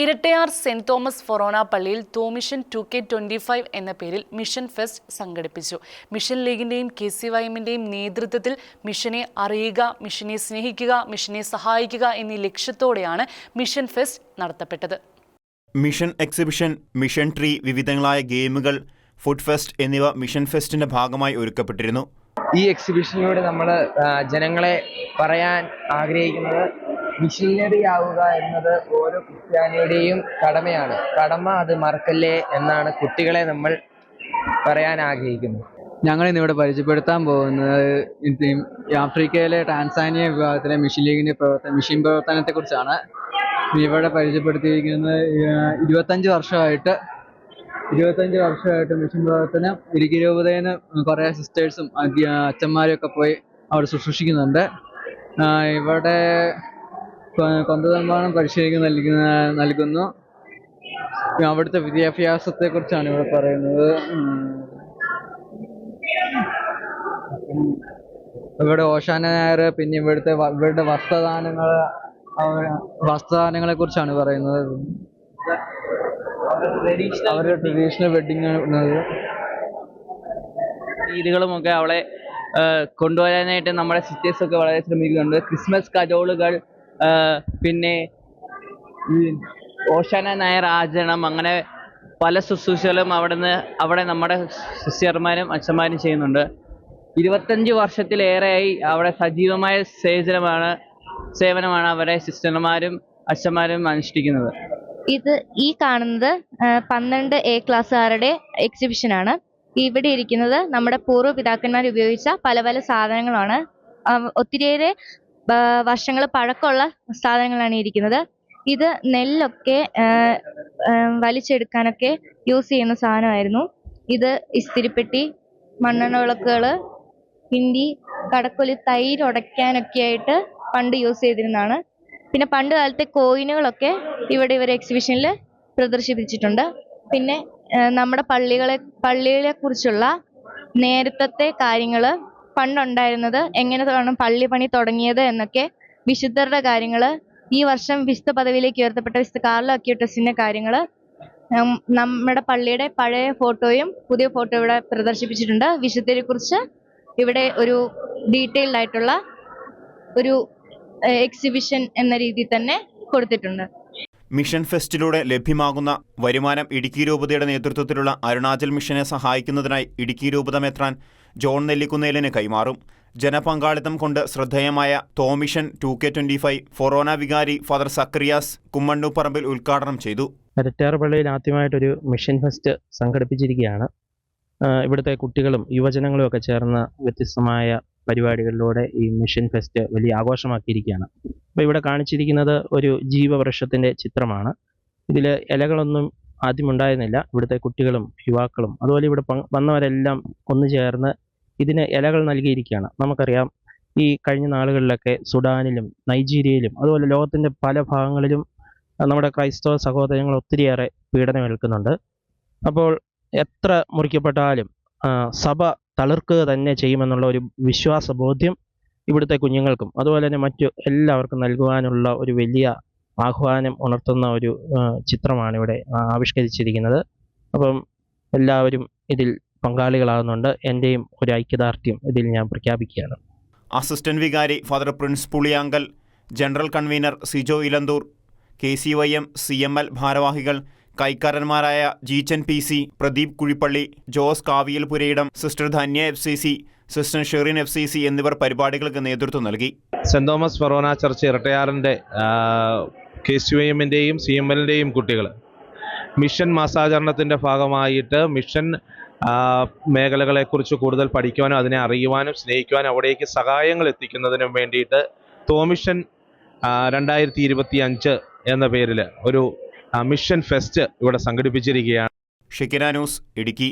Irattayar saint Thomas ഫൊറോണ പള്ളിയിൽ തോമിഷൻ two K twenty five എന്ന പേരിൽ മിഷൻ ഫെസ്റ്റ് സംഘടിപ്പിച്ചു. മിഷൻ ലീഗിന്റെയും കെ സി വൈ എമ്മിന്റെയും നേതൃത്വത്തിൽ മിഷനെ അറിയുക മിഷനെ സ്നേഹിക്കുക മിഷനെ സഹായിക്കുക എന്നീ ലക്ഷ്യത്തോടെയാണ് മിഷൻ ഫെസ്റ്റ് നടത്തപ്പെട്ടത്. മിഷൻ എക്സിബിഷൻ മിഷൻ ട്രീ വിവിധങ്ങളായ ഗെയിമുകൾ ഫുഡ് ഫെസ്റ്റ് എന്നിവ മിഷൻ ഫെസ്റ്റിന്റെ ഭാഗമായി ഒരുക്കപ്പെട്ടിരുന്നു. ഈ എക്സിബിഷനിലൂടെ നമ്മൾ ജനങ്ങളെ പറയാൻ ആഗ്രഹിക്കുന്നത് മിഷനറി ആവുക എന്നത് ഓരോ ക്രിസ്ത്യാനിയുടെയും കടമയാണ്. കടമ അത് മറക്കല്ലേ എന്നാണ് കുട്ടികളെ നമ്മൾ പറയാൻ ആഗ്രഹിക്കുന്നത്. ഞങ്ങൾ ഇന്നിവിടെ പരിചയപ്പെടുത്താൻ പോകുന്നത് ആഫ്രിക്കയിലെ ടാൻസാനിയ വിഭാഗത്തിലെ മിഷൻ ലീഗിന്റെ പ്രവർത്തന മിഷൻ പ്രവർത്തനത്തെക്കുറിച്ചാണ്. ഇവിടെ പരിചയപ്പെടുത്തിയിരിക്കുന്നത് ഇരുപത്തഞ്ച് വർഷമായിട്ട് ഇരുപത്തഞ്ച് വർഷമായിട്ട് മിഷൻ പ്രവർത്തനം ഇടുക്കി രൂപതയിൽ കുറേ സിസ്റ്റേഴ്സും അച്ഛന്മാരും ഒക്കെ പോയി അവിടെ ശുശ്രൂഷിക്കുന്നുണ്ട്. ഇവിടെ കൊന്തനിർമ്മാണം പരിശീലനം നൽകുന്ന നൽകുന്നു. അവിടുത്തെ വിദ്യാഭ്യാസത്തെ കുറിച്ചാണ് ഇവിടെ പറയുന്നത്. ഇവിടെ ഓശാന നായർ പിന്നെ ഇവിടുത്തെ ഇവരുടെ വസ്ത്രദാനങ്ങൾ വസ്ത്രദാനങ്ങളെ കുറിച്ചാണ് പറയുന്നത്. അവരുടെ ട്രഡീഷണൽ വെഡിങ് രീതികളുമൊക്കെ അവളെ കൊണ്ടുവരാനായിട്ട് നമ്മുടെ സിറ്റീസ് ഒക്കെ വളരെ ശ്രമിക്കുന്നുണ്ട്. ക്രിസ്മസ് കരോളുകൾ പിന്നെ ഓശാന നായർ ആചരണം അങ്ങനെ പല ശുശ്രൂഷകളും അവിടുന്ന് അവിടെ നമ്മുടെ സിസ്റ്റർമാരും അച്ഛന്മാരും ചെയ്യുന്നുണ്ട്. ഇരുപത്തഞ്ച് വർഷത്തിലേറെയായി അവിടെ സജീവമായ സേവനമാണ് സേവനമാണ് അവരെ സിസ്റ്റർമാരും അച്ഛന്മാരും അനുഷ്ഠിക്കുന്നത്. ഇത് ഈ കാണുന്നത് പന്ത്രണ്ട് എ ക്ലാസ്സുകാരുടെ എക്സിബിഷൻ ആണ് ഇവിടെ ഇരിക്കുന്നത് നമ്മുടെ പൂർവ പിതാക്കന്മാർ ഉപയോഗിച്ച പല പല സാധനങ്ങളാണ്. ഒത്തിരിയേറെ വർഷങ്ങൾ പഴക്കമുള്ള സാധനങ്ങളാണ് ഇരിക്കുന്നത്. ഇത് നെല്ലൊക്കെ വലിച്ചെടുക്കാനൊക്കെ യൂസ് ചെയ്യുന്ന സാധനമായിരുന്നു. ഇത് ഇസ്തിരിപ്പെട്ടി മണ്ണെണ്ണ വിളക്കുകൾ കിണ്ടി കടക്കൊലി തൈര് ഉടയ്ക്കാനൊക്കെ ആയിട്ട് പണ്ട് യൂസ് ചെയ്തിരുന്നതാണ്. പിന്നെ പണ്ട് കാലത്തെ കോയിനുകളൊക്കെ ഇവിടെ ഇവർ എക്സിബിഷനിൽ പ്രദർശിപ്പിച്ചിട്ടുണ്ട്. പിന്നെ നമ്മുടെ പള്ളികളെ പള്ളികളെ കുറിച്ചുള്ള നേരത്തെ കാര്യങ്ങൾ പണ്ടുണ്ടായിരുന്നത്? എങ്ങനെ വേണം പള്ളി പണി തുടങ്ങിയത് എന്നൊക്കെ വിശുദ്ധരുടെ കാര്യങ്ങൾ ഈ വർഷം വിശുദ്ധ പദവിയിലേക്ക് ഉയർത്തപ്പെട്ട വിശുദ്ധ കാർലോ അക്യൂട്ടസിന്റെ കാര്യങ്ങൾ നമ്മുടെ പള്ളിയുടെ പഴയ ഫോട്ടോയും പുതിയ ഫോട്ടോ ഇവിടെ പ്രദർശിപ്പിച്ചിട്ടുണ്ട്. വിശുദ്ധരെ കുറിച്ച് ഇവിടെ ഒരു ഡീറ്റെയിൽഡ് ആയിട്ടുള്ള ഒരു എക്സിബിഷൻ എന്ന രീതിയിൽ തന്നെ കൊടുത്തിട്ടുണ്ട്. മിഷൻ ഫെസ്റ്റിലൂടെ ലഭ്യമാകുന്ന വരുമാനം ഇടുക്കി രൂപതയുടെ നേതൃത്വത്തിലുള്ള അരുണാചൽ മിഷനെ സഹായിക്കുന്നതിനായി ഇടുക്കി രൂപത മെത്രാൻ ജോൺ നെല്ലിക്കുന്നേലിന് കൈമാറും. ജനപങ്കാളിത്തം കൊണ്ട് ശ്രദ്ധേയമായ Thomission two K twenty five forane വികാരി ഫാദർ സക്രിയാസ് കുമ്മണ്ണൂപ്പറമ്പിൽ ഉദ്ഘാടനം ചെയ്തു. പള്ളിയിൽ ആദ്യമായിട്ടൊരു മിഷൻ ഫെസ്റ്റ് സംഘടിപ്പിച്ചിരിക്കുകയാണ്. ഇവിടുത്തെ കുട്ടികളും യുവജനങ്ങളും ഒക്കെ ചേർന്ന വ്യത്യസ്തമായ പരിപാടികളിലൂടെ ഈ മിഷൻ ഫെസ്റ്റ് വലിയ ആഘോഷമാക്കിയിരിക്കുകയാണ്. അപ്പോൾ ഇവിടെ കാണിച്ചിരിക്കുന്നത് ഒരു ജീവവൃക്ഷത്തിന്റെ ചിത്രമാണ്. ഇതിൽ ഇലകളൊന്നും ആദ്യം ഉണ്ടായിരുന്നില്ല ഇവിടുത്തെ കുട്ടികളും യുവാക്കളും അതുപോലെ ഇവിടെ വന്നവരെല്ലാം ഒന്നു ചേർന്ന് ഇതിന് ഇലകൾ നൽകിയിരിക്കുകയാണ്. നമുക്കറിയാം ഈ കഴിഞ്ഞ നാളുകളിലൊക്കെ സുഡാനിലും നൈജീരിയയിലും അതുപോലെ ലോകത്തിന്റെ പല ഭാഗങ്ങളിലും നമ്മുടെ ക്രൈസ്തവ സഹോദരങ്ങൾ ഒത്തിരിയേറെ പീഡനമേൽക്കുന്നുണ്ട്. അപ്പോൾ എത്ര മുറിക്കപ്പെട്ടാലും സഭ തളിർക്കുക തന്നെ ചെയ്യുമെന്നുള്ള ഒരു വിശ്വാസ ബോധ്യം ഇവിടുത്തെ കുഞ്ഞുങ്ങൾക്കും അതുപോലെ തന്നെ മറ്റു എല്ലാവർക്കും നൽകുവാനുള്ള ഒരു വലിയ ആഹ്വാനം ഉണർത്തുന്ന ഒരു ചിത്രമാണ് ഇവിടെ ആവിഷ്കരിച്ചിരിക്കുന്നത്. അപ്പം എല്ലാവരും ഇതിൽ പങ്കാളികളാകുന്നുണ്ട്. എന്റെയും ഒരു ഐക്യദാർഢ്യം ഇതിൽ ഞാൻ പ്രഖ്യാപിക്കുകയാണ്. അസിസ്റ്റന്റ് വികാരി father Prince Puliyankal general convener Sijo Elanthoor K C Y M C M L ഭാരവാഹികൾ കൈക്കാരന്മാരായ Jeechan P C Pradeep Kuzhippally Jose Kaviyil Purayidam sister Dhanya F C C sister Sherin F C C എന്നിവർ പരിപാടികൾക്ക് നേതൃത്വം നൽകി. Saint Thomas forane church ഇരട്ടയാറിന്റെ K C I എമ്മിന്റെയും C M എല്ലിന്റെയും കുട്ടികൾ മിഷൻ മാസാചരണത്തിന്റെ ഭാഗമായിട്ട് മിഷൻ മേഖലകളെക്കുറിച്ച് കൂടുതൽ പഠിക്കുവാനും അതിനെ അറിയുവാനും സ്നേഹിക്കുവാനും അവിടേക്ക് സഹായങ്ങൾ എത്തിക്കുന്നതിനും വേണ്ടിയിട്ട് തോമിഷൻ രണ്ടായിരത്തി ഇരുപത്തി അഞ്ച് എന്ന പേരിൽ ഒരു മിഷൻ ഫെസ്റ്റ് ഇവിടെ സംഘടിപ്പിച്ചിരിക്കുകയാണ്. Shekinah news Idukki.